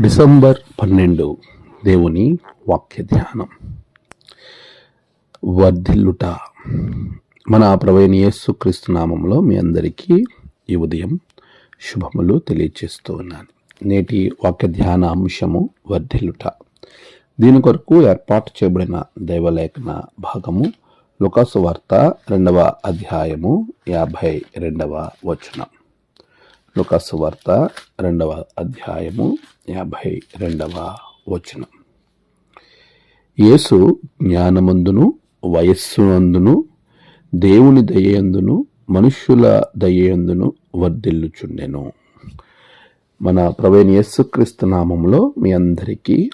December పన్నెండు దేవుని వాక్య ధ్యానం వర్ధిల్లుట. మన ప్రవైన యేసుక్రీస్తు నామంలో మీ అందరికీ ఈ ఉదయం శుభములు తెలియజేస్తూ ఉన్నాను. నేటి వాక్య ధ్యాన అంశము వర్ధిల్లుట. దీని కొరకు ఏర్పాటు చేయబడిన దైవలేఖన భాగము లుకాసు వార్త రెండవ అధ్యాయము యాభై రెండవ వచనం. లుకాసు వార్త రెండవ అధ్యాయము యాభై రెండవ వచనం. యేసు జ్ఞానమందును వయస్సునందును దేవుని దయ్యందును మనుష్యుల దయ్యందును వర్ధిల్లుచుండెను. మన ప్రవేణ యేసుక్రీస్తు నామంలో మీ అందరికీ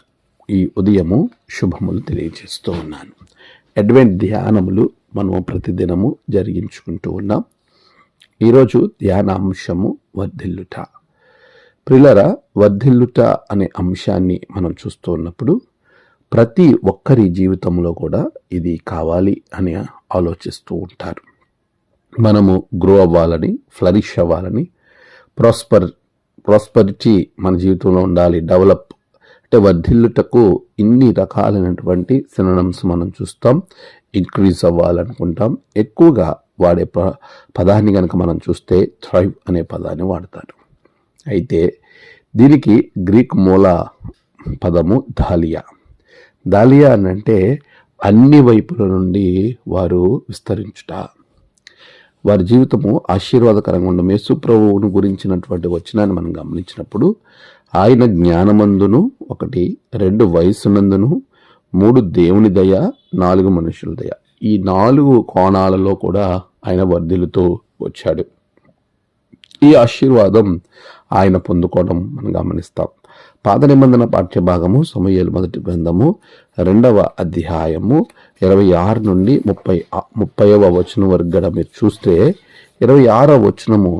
ఈ ఉదయము శుభములు తెలియజేస్తూ ఉన్నాను. అడ్వెంట్ ధ్యానములు మనము ప్రతిదినము జరిగించుకుంటూ ఉన్నాం. ఈరోజు ధ్యానాంశము వర్ధిల్లుట. ప్రిలర వర్ధిల్లుట అనే అంశాన్ని మనం చూస్తూ ఉన్నప్పుడు ప్రతి ఒక్కరి జీవితంలో కూడా ఇది కావాలి అని ఆలోచిస్తూ ఉంటారు. మనము గ్రో అవ్వాలని ఫ్లరిష్ అవ్వాలని ప్రాస్పర్ ప్రాస్పరిటీ మన జీవితంలో ఉండాలి డెవలప్ అంటే వర్ధిల్లుటకు ఇన్ని రకాలైనటువంటి సినడమ్స్ మనం చూస్తాం ఇంక్రీజ్ అవ్వాలనుకుంటాం ఎక్కువగా వాడే ప పదాన్ని కనుక మనం చూస్తే థ్రైవ్ అనే పదాన్ని వాడతారు. అయితే దీనికి గ్రీక్ మూల పదము దాలియా దాలియా అని అంటే అన్ని వైపుల నుండి వారు విస్తరించుట. వారి జీవితము ఆశీర్వాదకరంగా ఉండడం. యేసుప్రభువును గురించినటువంటి వచనాన్ని మనం గమనించినప్పుడు ఆయన జ్ఞానమందును ఒకటి రెండు వయసునందును మూడు దేవుని దయ నాలుగు మనుషుల దయ. ఈ నాలుగు కోణాలలో కూడా ఆయన వర్ధిల్లుతూ వచ్చాడు. ఈ ఆశీర్వాదం ఆయన పొందుకోవడం మనం గమనిస్తాం. పాత నిబంధన పాఠ్యభాగము సమయాలు మొదటి గ్రంథము రెండవ అధ్యాయము ఇరవై ఆరు నుండి ముప్పై ముప్పైవ వచనం వరకు కూడా మీరు చూస్తే ఇరవై ఆరవ వచనము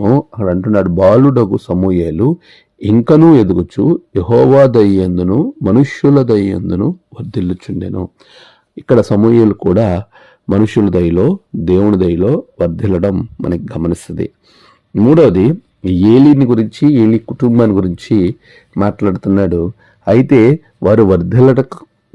అంటున్నాడు బాలుడగు సమూయేలు ఇంకనూ ఎదుగుచు యహోవా దయ్యందును మనుష్యుల దయ్యందును వర్ధిల్లుచుండెను. ఇక్కడ సమూహలు కూడా మనుషుల దయలో దేవుని దయలో వర్ధిల్లడం మనకి గమనిస్తుంది. మూడవది ఏలిని గురించి ఏలి కుటుంబాన్ని గురించి మాట్లాడుతున్నాడు. అయితే వారు వర్ధిల్లట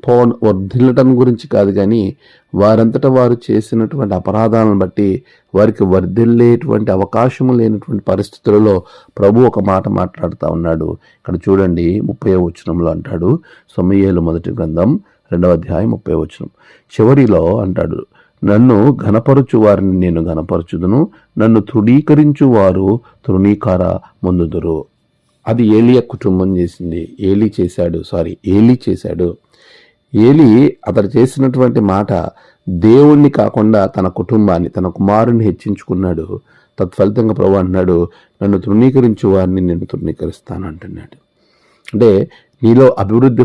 పో వర్ధిల్లటం గురించి కాదు కానీ వారంతటా వారు చేసినటువంటి అపరాధాలను బట్టి వారికి వర్ధిల్లేటువంటి అవకాశం లేనటువంటి పరిస్థితులలో ప్రభు ఒక మాట మాట్లాడుతూ ఉన్నాడు. ఇక్కడ చూడండి ముప్పై వచనంలో అంటాడు. సొమ్మయ్యేలు మొదటి గ్రంథం రెండవ అధ్యాయం ముప్పై వచనం. చివరిలో అంటాడు నన్ను ఘనపరచు వారిని నేను ఘనపరచుదును. నన్ను తృణీకరించు వారు తృణీకార ముందుదురు. అది ఏలియ కుటుంబం చేసింది. ఏలి చేశాడు. సారీ ఏలి చేశాడు. ఏలి అతడు చేసినటువంటి మాట దేవుణ్ణి కాకుండా తన కుటుంబాన్ని తన కుమారుని హెచ్చించుకున్నాడు. తత్ఫలితంగా ప్రభు అంటున్నాడు నన్ను తృణీకరించు వారిని నేను తృణీకరిస్తాను అంటున్నాడు. అంటే నీలో అభివృద్ధి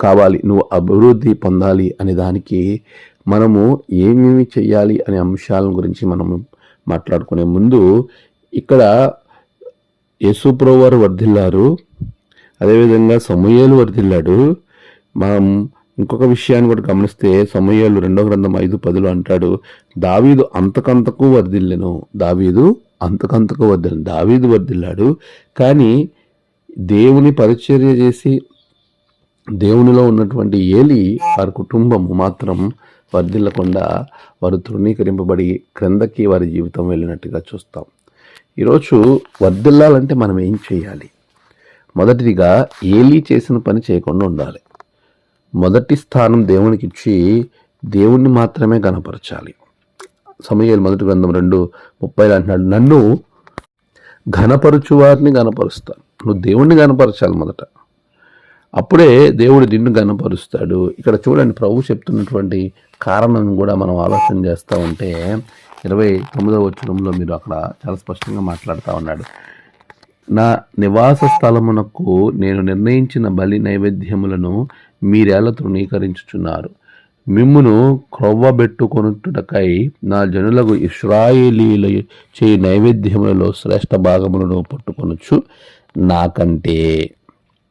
కావాలి నువ్వు అభివృద్ధి పొందాలి అనే దానికి మనము ఏమేమి చేయాలి అనే అంశాల గురించి మనం మాట్లాడుకునే ముందు ఇక్కడ యేసుప్రోవారు వర్ధిల్లారు. అదేవిధంగా సమూహలు వర్ధిల్లాడు. మనం ఇంకొక విషయాన్ని కూడా గమనిస్తే సమూహలు రెండో గ్రంథం ఐదు పదులు అంటాడు దావీదు అంతకంతకు వర్ధిల్లెను. దావీదు అంతకంతకు వర్ధిల్లను. దావీదు వర్ధిల్లాడు. కానీ దేవుని పరిచర్య చేసి దేవునిలో ఉన్నటువంటి ఏలి వారి కుటుంబము మాత్రం వర్ధిల్లకుండా వారు తృణీకరింపబడి క్రిందకి వారి జీవితం వెళ్ళినట్టుగా చూస్తాం. ఈరోజు వర్ధిల్లాలంటే మనం ఏం చేయాలి? మొదటిదిగా ఏలీ చేసిన పని చేయకుండా ఉండాలి. మొదటి స్థానం దేవునికి ఇచ్చి దేవుణ్ణి మాత్రమే గనపరచాలి సమయాలు మొదటి గ్రంథం రెండు ముప్పై అంటున్నాడు నన్ను ఘనపరచు వారిని గనపరుస్తాను నువ్వు దేవుణ్ణి గనపరచాలి మొదట. అప్పుడే దేవుడు నిన్ను గనపరుస్తాడు ఇక్కడ చూడండి ప్రభు చెప్తున్నటువంటి కారణం కూడా మనం ఆలోచన చేస్తూ ఉంటే ఇరవై తొమ్మిదవ వచనంలో మీరు అక్కడ చాలా స్పష్టంగా మాట్లాడుతూ ఉన్నాడు. నా నివాస స్థలమునకు నేను నిర్ణయించిన బలి నైవేద్యములను మీరేలా తృణీకరించుచున్నారు. మిమ్మును క్రొవ్వబెట్టుకొనుటకై నా జనులకు ఇస్రాయేలీల చేయి నైవేద్యములలో శ్రేష్ఠ భాగములను పట్టుకొనొచ్చు నాకంటే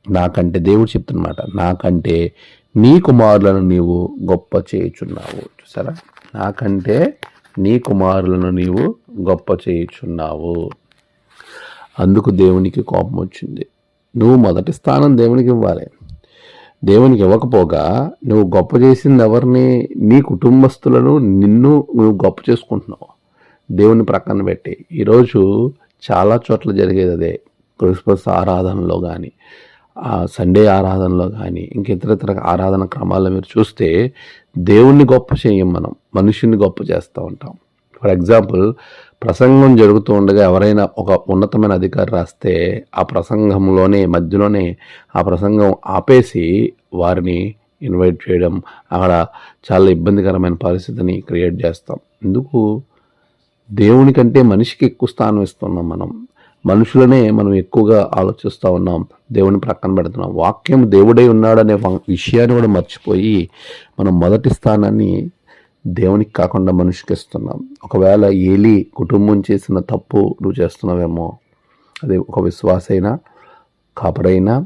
నాకంటే దేవుడు చెప్తున్నమాట నాకంటే నీ కుమారులను నీవు గొప్ప చేయుచున్నావు. చూసారా? నాకంటే నీ కుమారులను నీవు గొప్ప చేయుచున్నావు. అందుకు దేవునికి కోపం వచ్చింది. నువ్వు మొదటి స్థానం దేవునికి ఇవ్వాలి. దేవునికి ఇవ్వకపోగా నువ్వు గొప్ప చేసింది ఎవరిని? నీ కుటుంబస్తులను నిన్ను నువ్వు గొప్ప చేసుకుంటున్నావు. దేవుని ప్రక్కన పెట్టి. ఈరోజు చాలా చోట్ల జరిగేది అదే. క్రిస్మస్ ఆరాధనలో కానీ సండే ఆరాధనలో కానీ ఇంక ఇతర ఆరాధన క్రమాల్లో మీరు చూస్తే దేవుణ్ణి గొప్ప చేయం మనం మనుషుల్ని గొప్ప చేస్తూ ఉంటాం. ఫర్ ఎగ్జాంపుల్ ప్రసంగం జరుగుతూ ఉండగా ఎవరైనా ఒక ఉన్నతమైన అధికారి రాస్తే ఆ ప్రసంగంలోనే మధ్యలోనే ఆ ప్రసంగం ఆపేసి వారిని ఇన్వైట్ చేయడం అక్కడ చాలా ఇబ్బందికరమైన పరిస్థితిని క్రియేట్ చేస్తాం. ఎందుకు? దేవుని కంటే మనిషికి ఎక్కువ స్థానం ఇస్తున్నాం మనం. మనుషులనే మనం ఎక్కువగా ఆలోచిస్తూ ఉన్నాం. దేవుని ప్రక్కన పెడుతున్నాం. వాక్యం దేవుడై ఉన్నాడనే విషయాన్ని కూడా మర్చిపోయి మనం మొదటి స్థానాన్ని దేవునికి కాకుండా మనిషికి ఇస్తున్నాం. ఒకవేళ ఏలి కుటుంబం చేసిన తప్పు నువ్వు చేస్తున్నావేమో అది ఒక విశ్వాసైనా కాపరైనా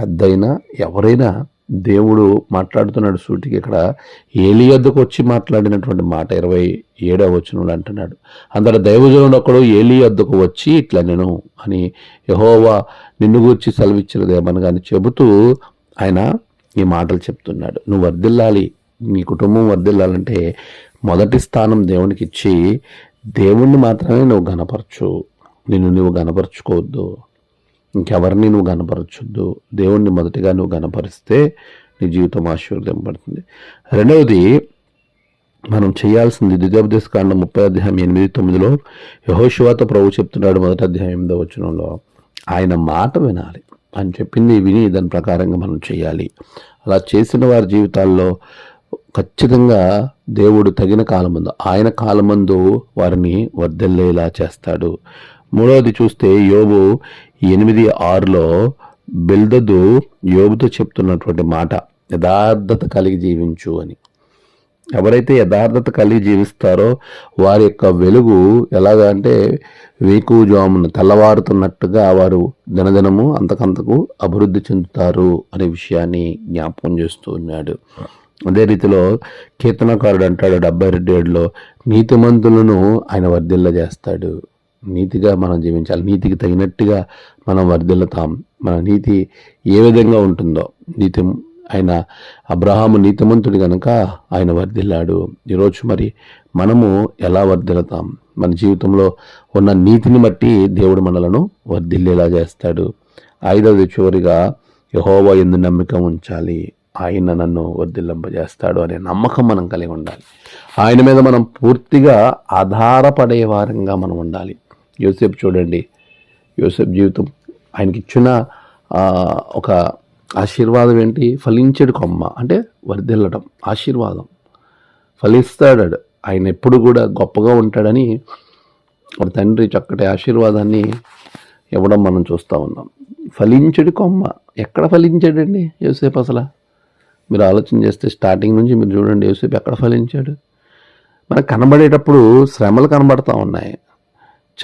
సద్దైనా ఎవరైనా దేవుడు మాట్లాడుతున్నాడు సూటికి ఇక్కడ. ఏలి వద్దకు వచ్చి మాట్లాడినటువంటి మాట ఇరవై ఏడవ వచనంలో అంటున్నాడు. అందరు దైవజనుడు ఒకడు ఏలి వద్దకు వచ్చి ఇట్లా నేను అని యహోవా నిన్ను గురించి కానీ చెబుతూ ఆయన ఈ మాటలు చెప్తున్నాడు. నువ్వు వర్దిల్లాలి నీ కుటుంబం వర్దిల్లాలంటే మొదటి స్థానం దేవునికి ఇచ్చి దేవుణ్ణి మాత్రమే నువ్వు గనపరచు నిన్ను నువ్వు గనపరచుకోవద్దు ఇంకెవరిని నువ్వు గనపరచొద్దు దేవుణ్ణి మొదటిగా నువ్వు గనపరిస్తే నీ జీవితం ఆశీర్వదింపబడుతుంది. రెండవది మనం చేయాల్సింది ద్వితీయోపదేశ కాండం ముప్పై అధ్యాయం ఎనిమిది తొమ్మిదిలో యహోశివాత ప్రభు చెప్తున్నాడు మొదటి అధ్యాయం ఎనిమిదో వచనంలో ఆయన మాట వినాలి. అని చెప్పింది విని దాని ప్రకారంగా మనం చేయాలి. అలా చేసిన వారి జీవితాల్లో ఖచ్చితంగా దేవుడు తగిన కాలమందు ఆయన కాలమందు వారిని వర్దెల్లేలా చేస్తాడు. మూడవది చూస్తే యోబు ఎనిమిది ఆరులో బిల్దదు యోబుతో చెప్తున్నటువంటి మాట యథార్థత కలిగి జీవించు అని. ఎవరైతే యథార్థత కలిగి జీవిస్తారో వారి యొక్క వెలుగు ఎలాగా అంటే వేకు జామున తెల్లవారుతున్నట్టుగా వారు దినదినము అంతకంతకు అభివృద్ధి చెందుతారు అనే విషయాన్ని జ్ఞాపకం చేస్తూ ఉన్నాడు. అదే రీతిలో కీర్తనకారుడు అంటాడు డెబ్బై రెండు ఏడులో నీతిమంతులను ఆయన వర్ధిల్ల చేస్తాడు నీతిగా మనం జీవించాలి. నీతికి తగినట్టుగా మనం వర్ధిల్లుతాం. మన నీతి ఏ విధంగా ఉంటుందో నీతి ఆయన అబ్రహాము నీతిమంతుడు కనుక ఆయన వర్ధిల్లాడు. ఈరోజు మరి మనము ఎలా వర్ధిల్లుతాం? మన జీవితంలో ఉన్న నీతిని బట్టి దేవుడు మనలను వర్ధిల్లేలా చేస్తాడు. ఐదవది చివరిగా యహోవా ఎందు నమ్మకం ఉంచాలి. ఆయన నన్ను వర్ధిల్లింపజేస్తాడు అనే నమ్మకం మనం కలిగి ఉండాలి. ఆయన మీద మనం పూర్తిగా ఆధారపడే వారంగా మనం ఉండాలి. యోసేపు చూడండి. యోసేపు జీవితం ఆయనకి ఇచ్చిన ఒక ఆశీర్వాదం ఏంటి? ఫలించడు కొమ్మ. అంటే వరిదిల్లడం ఆశీర్వాదం. ఫలిస్తాడు ఆయన ఎప్పుడు కూడా గొప్పగా ఉంటాడని ఒక తండ్రి చక్కటి ఆశీర్వాదాన్ని ఇవ్వడం మనం చూస్తూ ఉన్నాం. ఫలించడు కొమ్మ. ఎక్కడ ఫలించాడండి యోసేపు అసలు? మీరు ఆలోచన చేస్తే స్టార్టింగ్ నుంచి మీరు చూడండి యోసేపు ఎక్కడ ఫలించాడు? మనకు కనబడేటప్పుడు శ్రమలు కనబడతా ఉన్నాయి.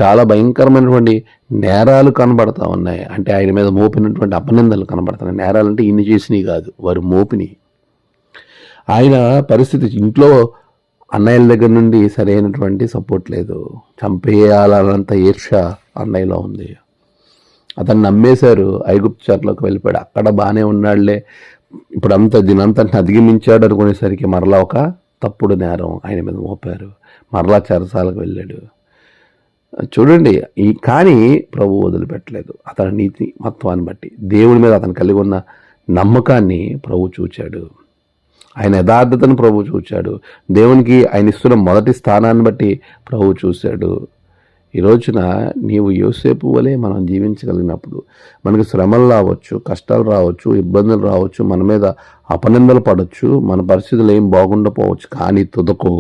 చాలా భయంకరమైనటువంటి నేరాలు కనబడతా ఉన్నాయి. అంటే ఆయన మీద మోపినటువంటి అపనిందలు కనబడుతున్నాయి నేరాలు అంటే ఇన్ని చేసినవి కాదు. వారు మోపిని ఆయన పరిస్థితి ఇంట్లో అన్నయ్యల దగ్గర నుండి సరైనటువంటి సపోర్ట్ లేదు. చంపేయాలన్నంత ఈర్ష అన్నయ్యలో ఉంది. అతన్ని నమ్మేశారు ఐగుప్తు వెళ్ళిపోయాడు. అక్కడ బాగానే ఉన్నాడులే. ఇప్పుడు అంత దీనంతా అధిగమించాడు అనుకునేసరికి మరలా ఒక తప్పుడు నేరం ఆయన మీద మోపారు. మరలా చెరసాలకు వెళ్ళాడు. చూడండి ఈ కానీ ప్రభు వదిలిపెట్టలేదు అతని నీతి మత్వాన్ని బట్టి. దేవుడి మీద అతను కలిగి ఉన్న నమ్మకాన్ని ప్రభు చూచాడు. ఆయన యథార్థతను ప్రభు చూచాడు. దేవునికి ఆయన ఇస్తున్న మొదటి స్థానాన్ని బట్టి ప్రభు చూశాడు. ఈ రోజున నీవు యోసేపు వలె మనం జీవించగలిగినప్పుడు మనకి శ్రమలు రావచ్చు కష్టాలు రావచ్చు ఇబ్బందులు రావచ్చు మన మీద అపనిందలు పడవచ్చు మన పరిస్థితులు ఏం బాగుండపోవచ్చు కానీ తుదకు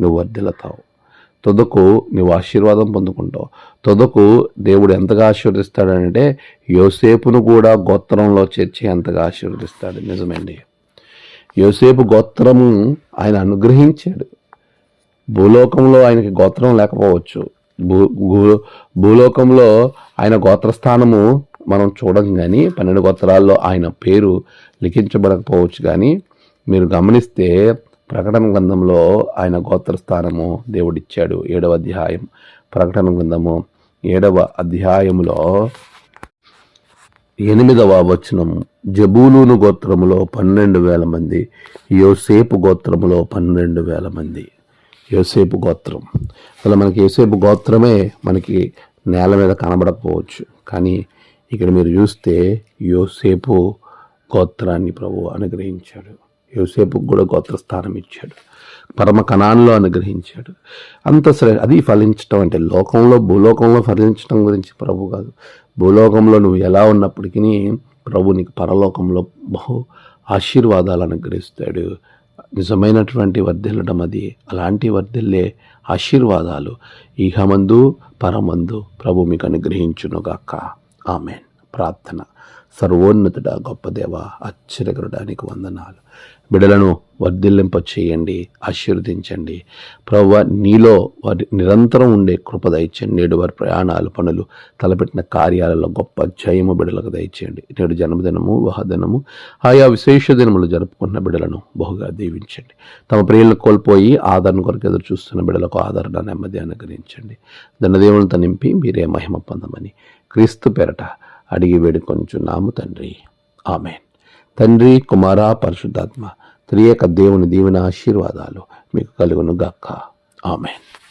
నువ్వు వర్దిలతావు తుదకు నువ్వు ఆశీర్వాదం పొందుకుంటావు. తుదకు దేవుడు ఎంతగా ఆశీర్వదిస్తాడంటే యోసేపును కూడా గోత్రంలో చేర్చి ఎంతగా ఆశీర్వదిస్తాడు. నిజమండి. యోసేపు గోత్రము ఆయన అనుగ్రహించాడు. భూలోకంలో ఆయనకి గోత్రం లేకపోవచ్చు. భూ భూలోకంలో ఆయన గోత్రస్థానము మనం చూడం కానీ పన్నెండు గోత్రాల్లో ఆయన పేరు లిఖించబడకపోవచ్చు కానీ మీరు గమనిస్తే ప్రకటన గ్రంథంలో ఆయన గోత్రస్థానము దేవుడిచ్చాడు ఏడవ అధ్యాయం. ప్రకటన గ్రంథము ఏడవ అధ్యాయములో ఎనిమిదవ వచనం జబూలూను గోత్రములో పన్నెండు వేల మంది యోసేపు గోత్రములో పన్నెండు వేల మంది. యోసేపు గోత్రం. అసలు మనకి యోసేపు గోత్రమే మనకి నేల మీద కనబడకపోవచ్చు. కానీ ఇక్కడ మీరు చూస్తే యోసేపు గోత్రాన్ని ప్రభు అనుగ్రహించాడు. యోసేపుకు కూడా గోత్రస్థానం ఇచ్చాడు. పరమ కణాల్లో అనుగ్రహించాడు. అంత సరే అది ఫలించటం అంటే లోకంలో భూలోకంలో ఫలించటం గురించి ప్రభు కాదు. భూలోకంలో నువ్వు ఎలా ఉన్నప్పటికీ ప్రభు నీకు పరలోకంలో బహు ఆశీర్వాదాలు అనుగ్రహిస్తాడు. నిజమైనటువంటి వర్ధిల్లడం అది. అలాంటి వర్ధిల్లే ఆశీర్వాదాలు. ఇహమందు పరమందు ప్రభు మీకు అనుగ్రహించునుగాక. ఆమెన్. ప్రార్థన. సర్వోన్నతుడ గొప్ప దేవ ఆశ్చర్యకరడానికి వందనాలు. బిడలను వర్ధిల్లింప చేయండి ఆశీర్వదించండి. ప్రవ్వ నీలో వారి నిరంతరం ఉండే కృప దయచేయండి. నేడు వారి ప్రయాణాలు పనులు తలపెట్టిన కార్యాలలో గొప్ప జయము బిడలకు దయచేయండి. నేడు జన్మదినము వహదినము ఆయా విశేష దినములు జరుపుకున్న బిడలను బహుగా దీవించండి. తమ ప్రియులను కోల్పోయి ఆదరణ కొరకు ఎదురు చూస్తున్న బిడలకు ఆదరణ నెమ్మది అనుగ్రహించండి. దండదేవులతో నింపి మీరే మహిమ పొందమని క్రీస్తు పెరట అడిగి వేడుకొంచున్నాము తండ్రి. ఆమెన్. తండ్రి కుమార పరిశుద్ధాత్మ త్రియేక దేవుని దీవెన ఆశీర్వాదాలు మీకు కలుగును గక్క ఆమెన్.